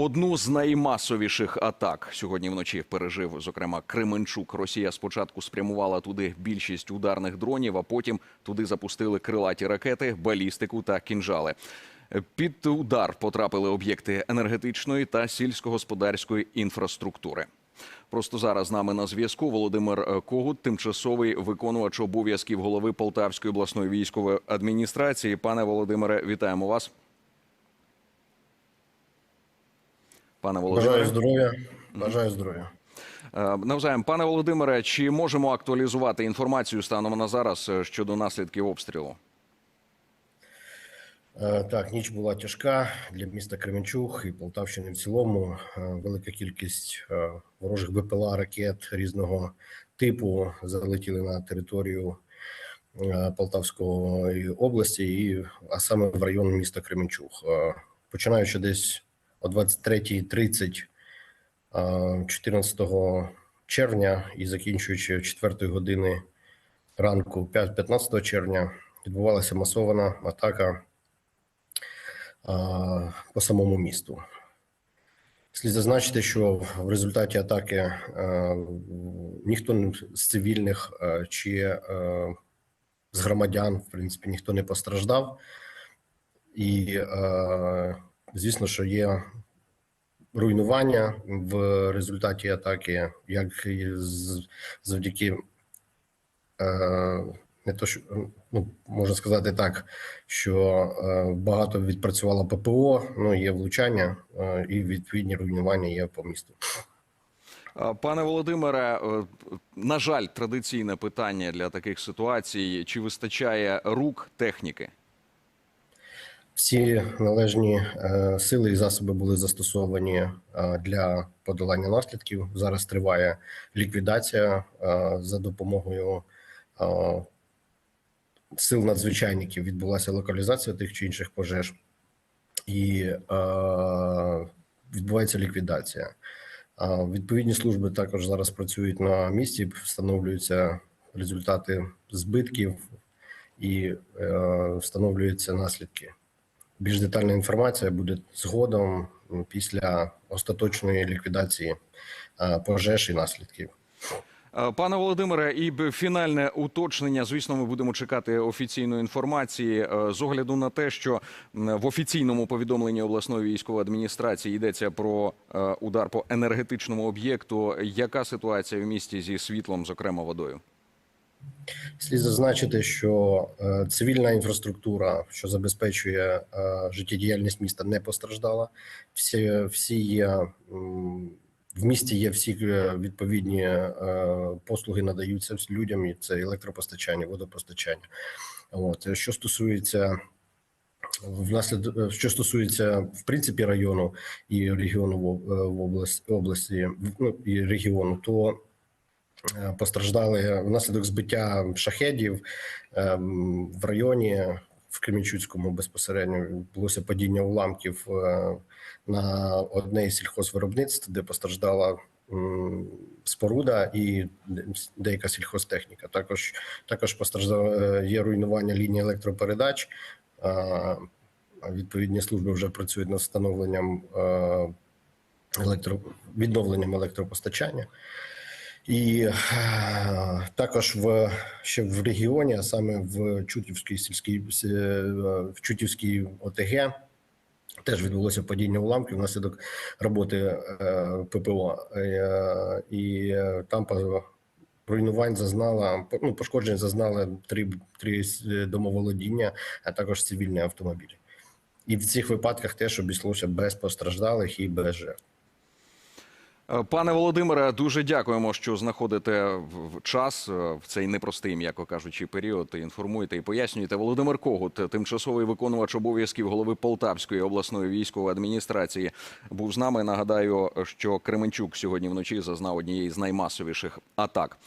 Одну з наймасовіших атак сьогодні вночі пережив, зокрема, Кременчук. Росія спочатку спрямувала туди більшість ударних дронів, а потім туди запустили крилаті ракети, балістику та кінжали. Під удар потрапили об'єкти енергетичної та сільськогосподарської інфраструктури. Просто зараз з нами на зв'язку Володимир е, Когут, тимчасовий виконувач обов'язків голови Полтавської обласної військової адміністрації. Пане Володимире, вітаємо вас. Пане Володимире. Бажаю здоров'я. Бажаю здоров'я. Е, Навзаєм, пане Володимире, чи можемо актуалізувати інформацію станом на зараз е, щодо наслідків обстрілу? Е, Так, ніч була тяжка для міста Кременчуг і Полтавщини в цілому. Велика кількість ворожих БПЛА ракет різного типу залетіли на територію Полтавської області, і, а саме в район міста Кременчуг. Починаючи десь о 23.30 е, 14 червня і закінчуючи 4 години ранку 15 червня відбувалася масована атака по самому місту. Слід зазначити, що в результаті атаки е, ніхто з цивільних е, чи е, з громадян, в принципі, ніхто не постраждав. І, звісно, що є руйнування в результаті атаки, як завдяки е, не то, що ну можна сказати так, що е, багато відпрацювало ППО, ну є влучання е, і відповідні руйнування є по місту. Пане Володимире, на жаль, традиційне питання для таких ситуацій: чи вистачає рук техніки? Всі належні е, сили і засоби були застосовані е, для подолання наслідків. Зараз триває ліквідація е, за допомогою сил надзвичайників. Відбулася локалізація тих чи інших пожеж, і відбувається ліквідація. Відповідні служби також зараз працюють на місці, встановлюються результати збитків і встановлюються наслідки. Більш детальна інформація буде згодом після остаточної ліквідації е, пожеж і наслідків. Е, Пане Володимире, і фінальне уточнення. Звісно, ми будемо чекати офіційної інформації е, з огляду на те, що в офіційному повідомленні обласної військової адміністрації йдеться про удар по енергетичному об'єкту. Яка ситуація в місті зі світлом, зокрема водою? Слід зазначити, що е, цивільна інфраструктура, що забезпечує е, життєдіяльність міста, не постраждала. Всі, всі є в місті є всі е, відповідні послуги надаються людям, і це електропостачання, водопостачання. От що стосується внаслідок, що стосується в принципі району і регіону в, області, області ну, і регіону, то постраждали внаслідок збиття шахедів ем, в районі в Кремінчуцькому безпосередньо відбулося падіння уламків е, на одне із сільхозвиробництв, де постраждала споруда і деяка сільхозтехніка. Також також постраждало е, є руйнування лінії електропередач. Е, Відповідні служби вже працюють над встановленням е, електро відновленням електропостачання. І е, також в ще в регіоні, а саме в Чутівській сільській е, в Чутівській ОТГ, теж відбулося падіння уламків внаслідок роботи е, ППО, і там руйнувань зазнала ну, пошкоджень зазнали три, три домоволодіння, а також цивільні автомобілі. І в цих випадках теж обійшлося без постраждалих і без жертв. Е, Пане Володимире, дуже дякуємо, що знаходите в- час е, в цей непростий, м'яко кажучи, період. Інформуєте і пояснюєте. Володимир Когут, тимчасовий виконувач обов'язків голови Полтавської обласної військової адміністрації, був з нами. Нагадаю, що Кременчук сьогодні вночі зазнав однієї з наймасовіших атак.